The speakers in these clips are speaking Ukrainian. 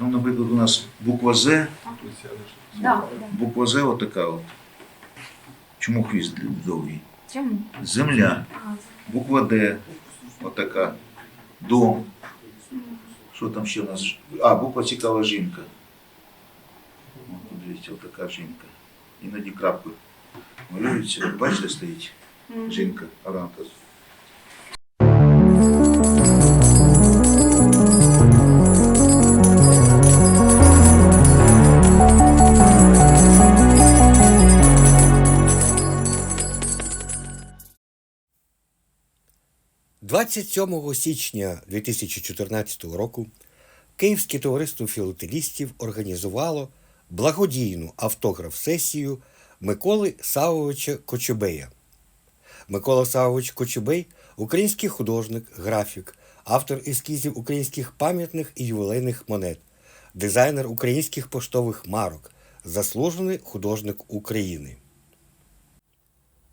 Там, наприклад, у нас буква З, Да, буква З отака от. Чому хвіст довгий? Чому? Земля. Буква Д, отака. Дом. Що там ще у нас? А, буква цікава жінка. Подивіться, отака жінка. Іноді крапки малюються. Бачите, стоїть жінка Арантас. – 27 січня 2014 року Київське товариство філателістів організувало благодійну автограф-сесію Миколи Савовича Кочубея. Микола Савович Кочубей – український художник, графік, автор ескізів українських пам'ятних і ювілейних монет, дизайнер українських поштових марок, заслужений художник України.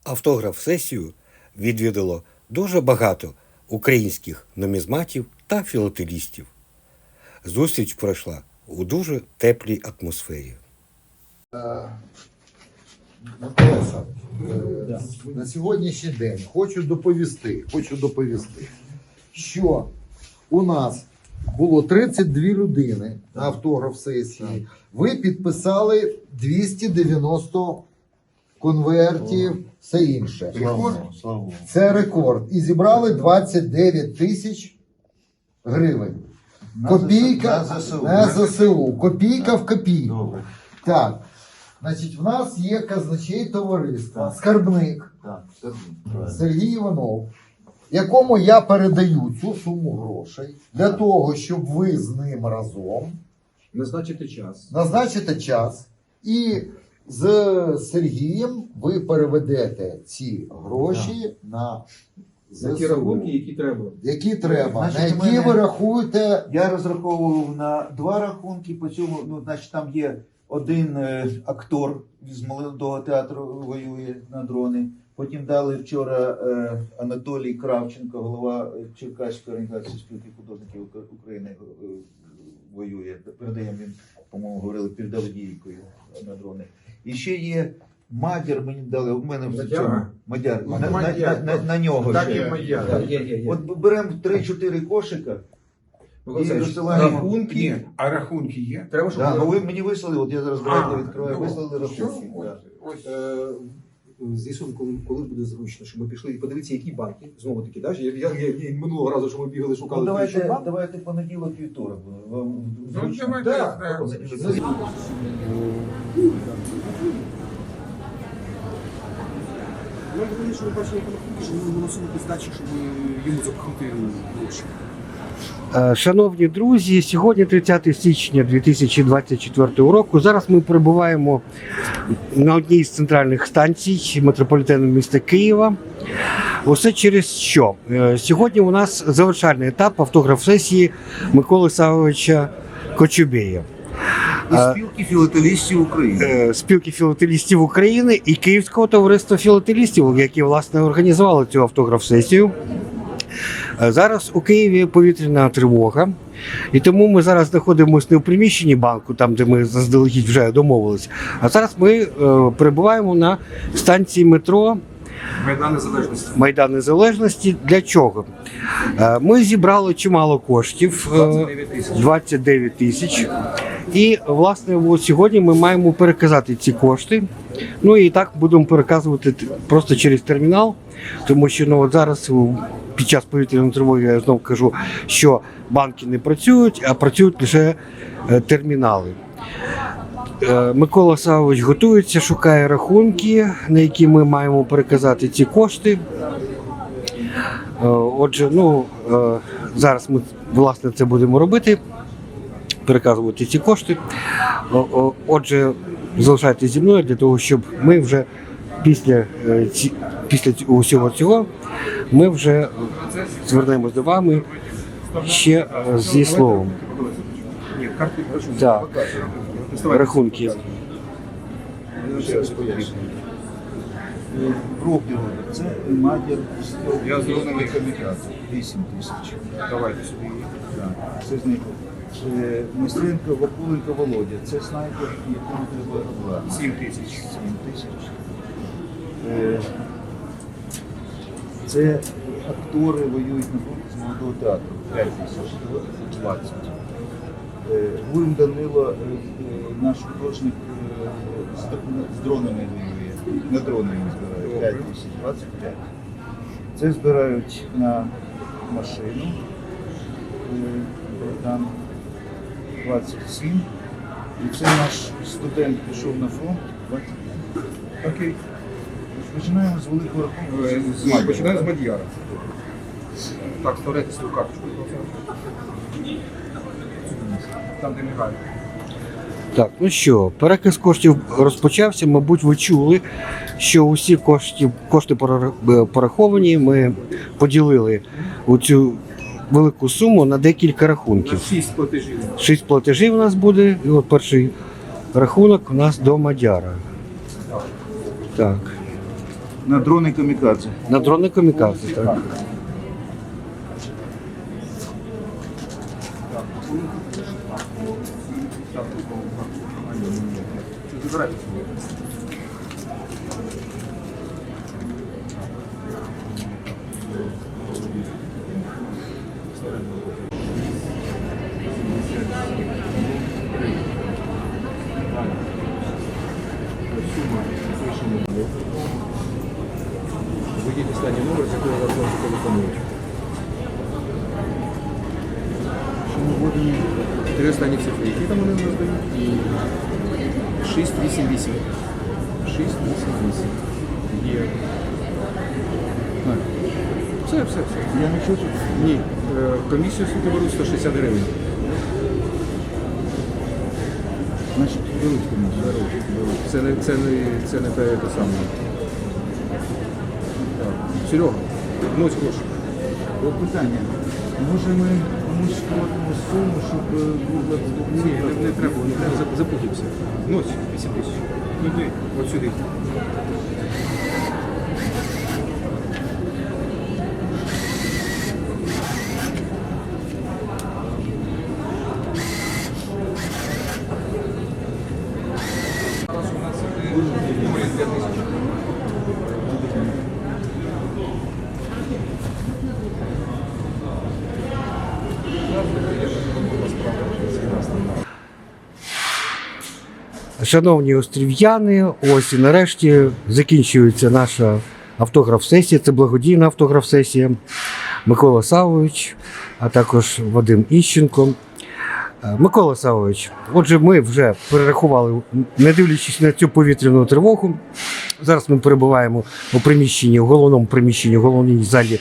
Автограф-сесію відвідало дуже багато українських нумізматів та філателістів. Зустріч пройшла у дуже теплій атмосфері. Е, на сьогоднішній день хочу доповісти, хочу доповісти, що у нас було 32 людини на автограф сесії. Ви підписали 290 конвертів, все інше. Це рекорд. І зібрали 29 тисяч гривень. Копійка На ЗСУ. на ЗСУ. Копійка в копійку. Так. Значить, в нас є казначей товариства, скарбник Сергій Іванов, якому я передаю цю суму грошей для того, щоб ви з ним разом Назначити час. назначите час і з Сергієм ви переведете ці гроші на За ті рахунки, які треба. які треба, Значить, на які мене- ви рахуєте Я розраховував на два рахунки. По цьому, ну, значить, там є один е, актор з молодого театру воює на дрони. Потім дали вчора е, Анатолій Кравченко, голова е, Черкаської організації спілки художників Ука- України, е, воює. Передаємо він, по-моєму, говорили під Авдіївкою на дрони. І ще є Мадяр, мені дали. У мене в Мадяр? цьому Мадяр. На, на, на, на, на нього. Так ще. і моя. Так. Є, є, є. От беремо 3-4 кошика. І розсилаємо. Рахунки. Ні, а рахунки є? Треба, щоб Да, ну ви мені вислали, от я зараз А, відкриваю, ну, вислали рахунки. ось, да. ось. Е, З'ясуємо, коли, коли буде зручно, щоб ми пішли і подивитися, які банки. Знову таки, да? я, я, я, я минулого разу, що ми бігали, шукали. Ну, давайте, банк. давайте понеділок вівторок. Вам Ну, давайте. Ми говорили, що ви бачили що ми виносимо здачі, щоб йому запхнути гроші. Е, Шановні друзі, сьогодні 30 січня 2024 року. Зараз ми перебуваємо на одній з центральних станцій метрополітену міста Києва. Усе через що? Е, Сьогодні у нас завершальний етап автограф-сесії Миколи Савовича Кочубея. І спілки філателістів України. Е, спілки філателістів України і Київського товариства філателістів, які власне організували цю автограф-сесію. Е, Зараз у Києві повітряна тривога, і тому ми зараз знаходимося не в приміщенні банку, там де ми заздалегідь вже домовились. А зараз ми е, перебуваємо на станції метро Майдан Незалежності. Майдан Незалежності. Для чого? Е, Ми зібрали чимало коштів. е, 29 тисяч. І власне сьогодні ми маємо переказати ці кошти. Ну і так будемо переказувати просто через термінал, тому що ну от зараз під час повітряної тривоги я знову кажу, що банки не працюють, а працюють лише е, термінали. Е, Микола Савович готується, шукає рахунки, на які ми маємо переказати ці кошти. Е, Отже, ну зараз ми власне це будемо робити, переказувати ці кошти. Отже, залишайтеся зі мною для того, щоб ми вже після, е, після усього цього ми вже звернемось до вами ще е, зі словом. Ні, карти прошу. Так. Рахунки. Років. Це матір Я зрозумів комітет. 8 тисяч. Давайте. Так. Це з них Е, Вакуленко Володя. Це снайпер, якому треба брати. 7 тисяч. 7 тисяч. Е, Це актори воюють на фронті з молодого театру. 5 тисяч, 20. Е, Данило, е, е, наш художник, е, з дронами воює. На дрони він збирає. 5 тисяч, 25. Це збирають на машину. Е, Богдан 27. І це наш студент пішов на фронт. 25. Окей. Починаємо з великого рахунку. Е, з- Починаємо з Мадьяра. Так, вставляйте свою карточку. Там, де мігає. Так, ну що, переказ коштів розпочався. Мабуть, ви чули, що усі кошти, кошти е, пораховані. Ми поділили цю велику суму на декілька рахунків. Шість платежів. Шість платежів у нас буде. І от перший рахунок у нас до Мадяра. Так. На дрони камікадзе. На дрони камікадзе, так. Забирайте. Останній номер, з якого вас можуть телефонувати. Що ми вводимо? Три останні цифри. Які там вони нас дають? І 688. 688. Є. Так. Все, все, все. Я не чую. Ні. Е, Комісію суду беруть 160 гривень. Значить, великі Це не, це не, це не те, те саме. Так. Серега, внось гроші. От питання. Може ми комусь платимо суму, щоб е, була Ні, не, не треба, не треба зап- запутався. Внось 8 тисяч. Іди, от сюди. Шановні острів'яни, ось і нарешті закінчується наша автограф-сесія. Це благодійна автограф-сесія. Микола Савович, а також Вадим Іщенко. Е, Микола Савович, отже, ми вже перерахували, не дивлячись на цю повітряну тривогу. Зараз ми перебуваємо у приміщенні, у головному приміщенні, у головній залі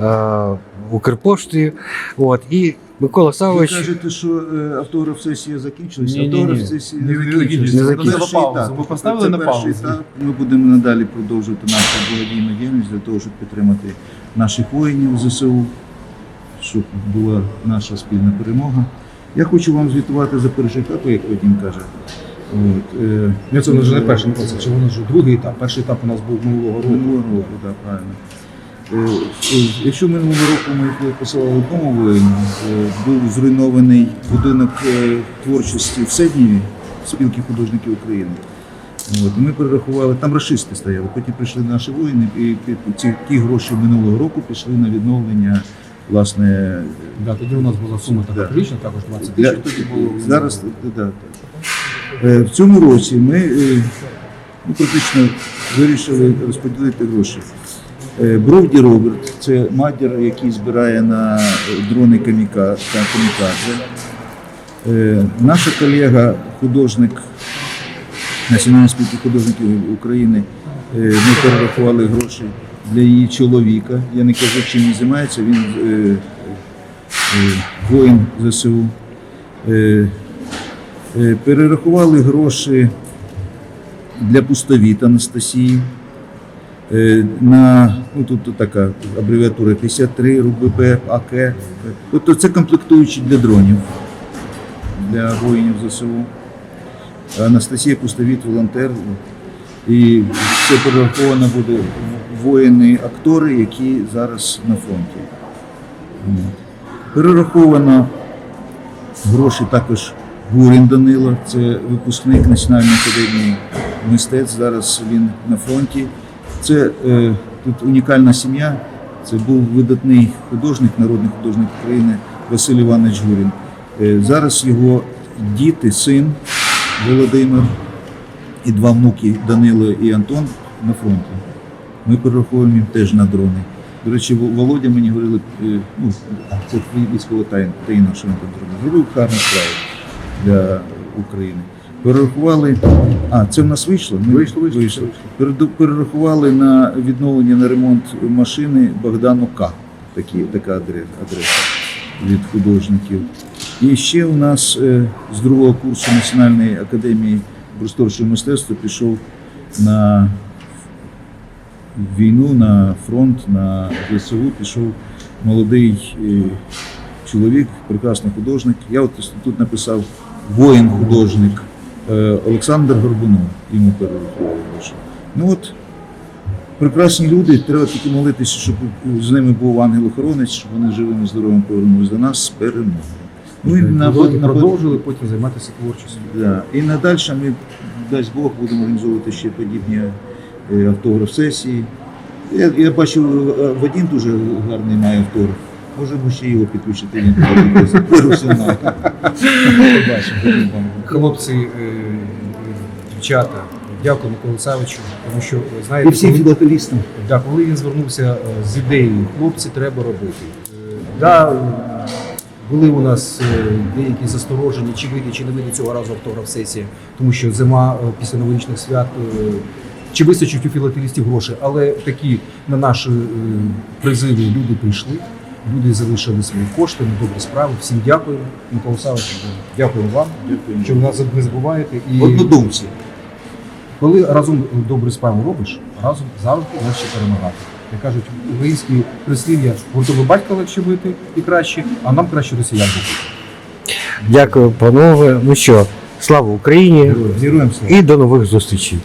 е, Укрпошти. От, і Микола Ви кажете, що е, автограф сесія закінчилася? Ні, ні, ні. Автограф сесія не Не закінчилася. Не Це закінчилася. перший На паузу. етап. Ви поставили Це на перший паузу? етап. Ми будемо надалі продовжувати нашу благодійну діяльність для того, щоб підтримати наших воїнів ЗСУ, щоб була наша спільна перемога. Я хочу вам звітувати за перший етап, як Вадим каже. От, е, Ні, це вже не перший процес, це вже другий етап. Перший етап у нас був минулого року. Минулого року, так, правильно. Е, Якщо минулого року ми посилали одному воїну, е, був зруйнований будинок е, творчості в Седніві, спілки художників України. От, ми перерахували, там расисти стояли, потім прийшли наші воїни, і ці, ті гроші минулого року пішли на відновлення власне Да, тоді у нас була сума така Да. прилічна, також 20 для, тисяч. Тоді було зараз да, так. Е, в цьому році ми ну, практично вирішили розподілити гроші. Е, Бровді Роберт, це матір, який збирає на е, дрони камікадзе. Е, Наша колега, художник Національної спілки художників України, ми перерахували гроші для її чоловіка. Я не кажу, чим він займається. Він воїн ЗСУ. Перерахували гроші для пустовіт Анастасії. Е, На ну тут така абревіатура 53 РУБП, АК. Тобто це комплектуючі для дронів для воїнів ЗСУ. Анастасія Пустовіт, волонтер. І це перераховано буде воїни-актори, які зараз на фронті. Перераховано гроші також Гурін Данило, це випускник Національної академії мистецтв. Зараз він на фронті. Це е, тут унікальна сім'я. Це був видатний художник, народний художник України Василь Іванович Гурін. Е, зараз його діти, син Володимир і два внуки Данило і Антон на фронті. Ми перераховуємо їм теж на дрони. До речі, Володя мені говорили, е, ну, це військова таїна, що він там зробив. Зробив гарну справу для України. Перерахували. А, це в нас вийшло? Ми- Вийшло, вийшло, вийшло. Переду- Перерахували на відновлення на ремонт машини Богдану К. Такі, така адреса від художників. І ще у нас е, з другого курсу Національної академії просторчого мистецтва пішов на війну, на фронт, на ЗСУ пішов молодий е, чоловік, прекрасний художник. Я от тут написав воїн-художник Олександр Горбунов, йому перерахували гроші. Ну от прекрасні люди, треба тільки молитися, щоб з ними був ангел-охоронець, щоб вони живими, здоровими повернулися до нас з перемогою. Ну і на, Продовжили, на, продовжили потім займатися творчістю. Да. І надальше ми, дасть Бог, будемо організовувати ще подібні е, автограф-сесії. Я, я бачу, е, Вадим дуже гарний має автограф. Можемо ще його підключити. Він професіонал. Побачимо. Хлопці, е, дівчата, дякую Миколу Савичу, тому що І знаєте, всім коли, філателістам. да, коли він звернувся е, з ідеєю, хлопці треба робити. Е, Да, е, були у нас е, деякі засторожені, чи вийде, чи не вийде цього разу автограф-сесія, тому що зима е, після новорічних свят. е, Чи вистачить у філателістів грошей, але такі на наші е, призиви люди прийшли, люди залишили свої кошти на добрі справи. Всім дякуємо. Микола Савич, дякуємо вам, Дякую. що ви нас не забуваєте. І Однодумці. коли разом добру справу робиш, разом завжди легше перемагати. Як кажуть, українські прислів'я гуртове батька легше бити і краще, а нам краще росіян бити. Дякую, панове. Ну що, слава Україні Героям слава. і до нових зустрічей.